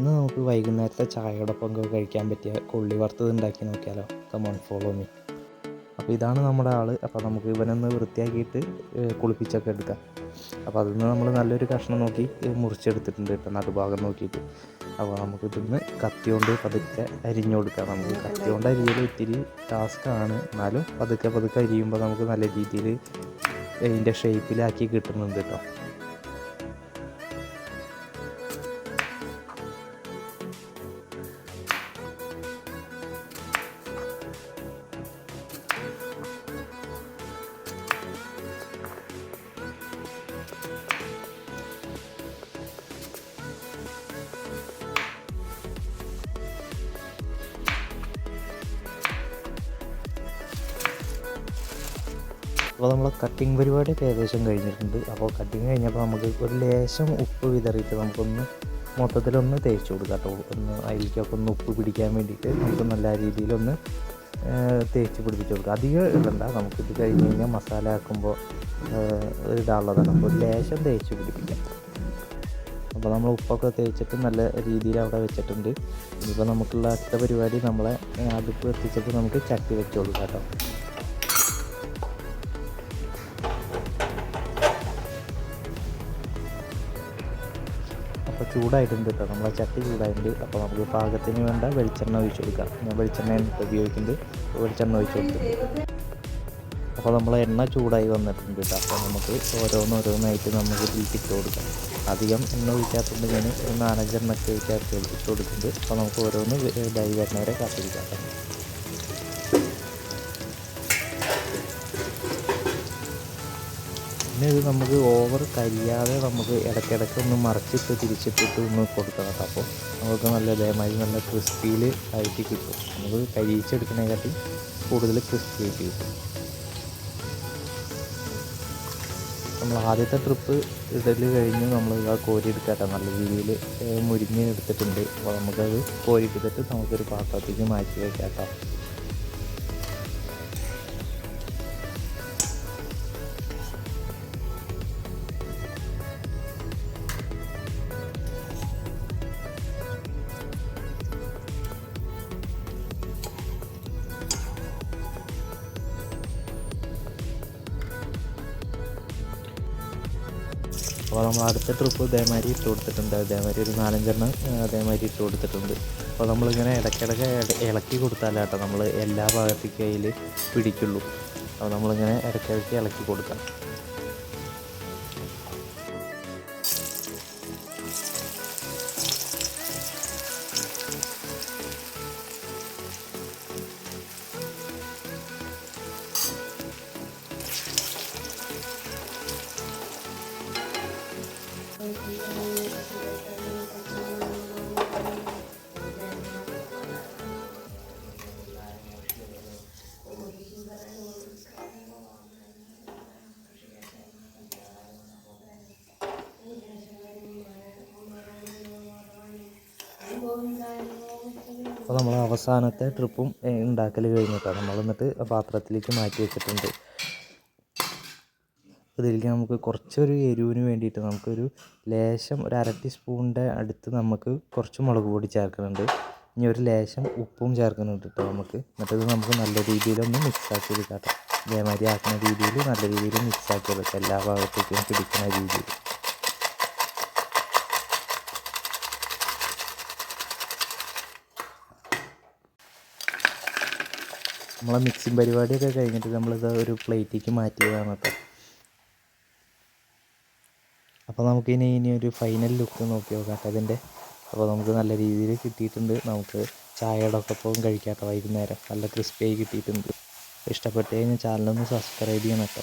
ഇന്ന് നമുക്ക് വൈകുന്നേരത്തെ ചായയോടൊപ്പം കഴിക്കാൻ പറ്റിയ കൊള്ളി വറുത്തത് ഉണ്ടാക്കി നോക്കിയാലോ? കമോൺ ഫോളോ മീ അപ്പോൾ ഇതാണ് നമ്മുടെ ആൾ അപ്പോൾ നമുക്ക് ഇവനൊന്ന് വൃത്തിയാക്കിയിട്ട് കുളിപ്പിച്ചൊക്കെ എടുക്കാം. അപ്പോൾ അതിൽ നമ്മൾ നല്ലൊരു കഷ്ണം നോക്കി മുറിച്ചെടുത്തിട്ടുണ്ട് കേട്ടോ നടുഭാഗം നോക്കിയിട്ട്. അപ്പോൾ നമുക്ക് ഇതിന്ന് കത്തി കൊണ്ട് പതുക്കെ അരിഞ്ഞു കൊടുക്കാം. നമുക്ക് കത്തി കൊണ്ട് അരിയൽ ഇത്തിരി ടാസ്ക്കാണ് എന്നാലും പതുക്കെ പതുക്കെ അരിയുമ്പോൾ നമുക്ക് നല്ല രീതിയിൽ ഇതിന്റെ ഷേപ്പിലാക്കി കിട്ടുന്നുണ്ട് കേട്ടോ. അപ്പോൾ നമ്മൾ കട്ടിങ് പരിപാടിയൊക്കെ ഏകദേശം കഴിഞ്ഞിട്ടുണ്ട്. അപ്പോൾ കട്ടിങ് കഴിഞ്ഞപ്പോൾ നമുക്ക് ഒരു ലേശം ഉപ്പ് വിതറിയിട്ട് നമുക്കൊന്ന് മൊത്തത്തിലൊന്ന് തേച്ച് കൊടുക്കാം കേട്ടോ. ഒന്ന് അരിക്കൊക്കെ ഒന്ന് ഉപ്പ് പിടിക്കാൻ വേണ്ടിയിട്ട് നമുക്ക് നല്ല രീതിയിലൊന്ന് തേച്ച് പിടിപ്പിച്ച് കൊടുക്കാം. അധികം ഇടണ്ട. നമുക്കിത് കഴിഞ്ഞ് കഴിഞ്ഞാൽ മസാല ആക്കുമ്പോൾ ഇടാനുള്ളതാണ്. അപ്പോൾ ഒരു ലേശം തേച്ച് പിടിപ്പിക്കാം. അപ്പോൾ നമ്മൾ ഉപ്പൊക്കെ തേച്ചിട്ട് നല്ല രീതിയിൽ അവിടെ വെച്ചിട്ടുണ്ട്. ഇനിയിപ്പോൾ നമുക്കുള്ള അടുത്ത പരിപാടി നമ്മളെ അടുപ്പ് എത്തിച്ചിട്ട് നമുക്ക് ചട്ടി വെച്ച് കൊടുക്കാം കേട്ടോ. ചൂടായിട്ടുണ്ട് കേട്ടോ നമ്മളെ ചട്ടി ചൂടായിട്ടുണ്ട്. അപ്പോൾ നമുക്ക് പാകത്തിന് വേണ്ട വെളിച്ചെണ്ണ ഒഴിച്ച് കൊടുക്കാം. ഞാൻ വെളിച്ചെണ്ണയാണ് ഉപയോഗിക്കുന്നത് വെളിച്ചെണ്ണ ഒഴിച്ച് കൊടുക്കും അപ്പോൾ നമ്മൾ എണ്ണ ചൂടായി വന്നിട്ടുണ്ട് കേട്ടോ അപ്പോൾ നമുക്ക് ഓരോന്നോരോന്നായിട്ട് നമുക്ക് ഇട്ട് കൊടുക്കാം. അധികം എണ്ണ ഒഴിക്കാത്തതുകൊണ്ട് ഞാൻ ഒരു നാലഞ്ചെണ്ണൊക്കെ ഒഴിക്കാത്ത ഇട്ട് കൊടുക്കുന്നുണ്ട് അപ്പോൾ നമുക്ക് ഓരോന്ന് ഇതായി വരുന്നവരെ കാത്തിരിക്കാം പിന്നെ ഇത് നമുക്ക് ഓവർ കരിയാതെ നമുക്ക് ഇടയ്ക്കിടയ്ക്ക് ഒന്ന് മറിച്ചിട്ട് തിരിച്ചിട്ടിട്ട് ഒന്ന് കൊടുക്കണം. അപ്പോൾ നമുക്ക് നല്ല ഇതേമാതിരി നല്ല ക്രിസ്പിയിൽ ആയിട്ട് കിട്ടും. നമുക്ക് കരിയിച്ചെടുക്കണേക്കാട്ടി കൂടുതൽ ക്രിസ്പി ആയിട്ട് കിട്ടും. നമ്മൾ ആദ്യത്തെ ട്രിപ്പ് ഇടൽ കഴിഞ്ഞ് നമ്മൾ ആ കോരി എടുക്കാട്ടോ നല്ല രീതിയിൽ മുരിഞ്ഞ് എടുത്തിട്ടുണ്ട്. അപ്പോൾ നമുക്കത് കോരി എടുത്തിട്ട് നമുക്കൊരു പാത്രത്തേക്ക് മാറ്റി വയ്ക്കാം കേട്ടോ. അപ്പോൾ നമ്മൾ അടുത്ത ട്രിപ്പ് ഇതേമാതിരി ഇട്ട് കൊടുത്തിട്ടുണ്ട്. അതേമാതിരി ഒരു നാലഞ്ചെണ്ണം അതേമാതിരി ഇട്ട് കൊടുത്തിട്ടുണ്ട്. അപ്പോൾ നമ്മളിങ്ങനെ ഇടയ്ക്കിടയ്ക്ക് ഇളക്കി കൊടുത്താലാട്ടോ നമ്മൾ എല്ലാ ഭാഗത്തേക്കും അതിൽ പിടിക്കുള്ളൂ. അപ്പോൾ നമ്മളിങ്ങനെ ഇടയ്ക്കിടയ്ക്ക് ഇളക്കി കൊടുക്കാം. അപ്പോൾ നമ്മൾ അവസാനത്തെ ട്രിപ്പും ഉണ്ടാക്കൽ കഴിഞ്ഞിട്ടാണ്. നമ്മൾ എന്നിട്ട് പാത്രത്തിലേക്ക് മാറ്റി വെച്ചിട്ടുണ്ട്. ഇതിലേക്ക് നമുക്ക് കുറച്ചൊരു എരിവിന് വേണ്ടിയിട്ട് നമുക്കൊരു ലേശം ഒരു അര ടീസ്പൂണിന്റെ അടുത്ത് നമുക്ക് കുറച്ച് മുളക് പൊടി ചേർക്കുന്നുണ്ട്. ഇനി ഒരു ലേശം ഉപ്പും ചേർക്കുന്നുണ്ട് കേട്ടോ നമുക്ക്. എന്നിട്ടത് നമുക്ക് നല്ല രീതിയിലൊന്ന് മിക്സ് ആക്കി എടുക്കാം കേട്ടോ. ഇതേമാതിരി ആക്കുന്ന രീതിയിൽ നല്ല രീതിയിൽ മിക്സ് ആക്കി എടുക്കാം. എല്ലാ ഭാഗത്തേക്കും പിടിക്കുന്ന രീതിയിൽ. നമ്മളെ മിക്സിങ് പരിപാടിയൊക്കെ കഴിഞ്ഞിട്ട് നമ്മളിത് ഒരു പ്ലേറ്റിലേക്ക് മാറ്റിയതാണ് കേട്ടോ. അപ്പോൾ നമുക്കിനി ഇനി ഒരു ഫൈനൽ ലുക്ക് നോക്കി നോക്കാം അതിന്റെ അപ്പോൾ നമുക്ക് നല്ല രീതിയിൽ കിട്ടിയിട്ടുണ്ട്. നമുക്ക് ചായയുടെ ഒപ്പം കഴിക്കാം കേട്ടോ വൈകുന്നേരം. നല്ല ക്രിസ്പിയായി കിട്ടിയിട്ടുണ്ട്. ഇഷ്ടപ്പെട്ട് കഴിഞ്ഞാൽ ചാനലൊന്ന് സബ്സ്ക്രൈബ് ചെയ്യണം കേട്ടോ.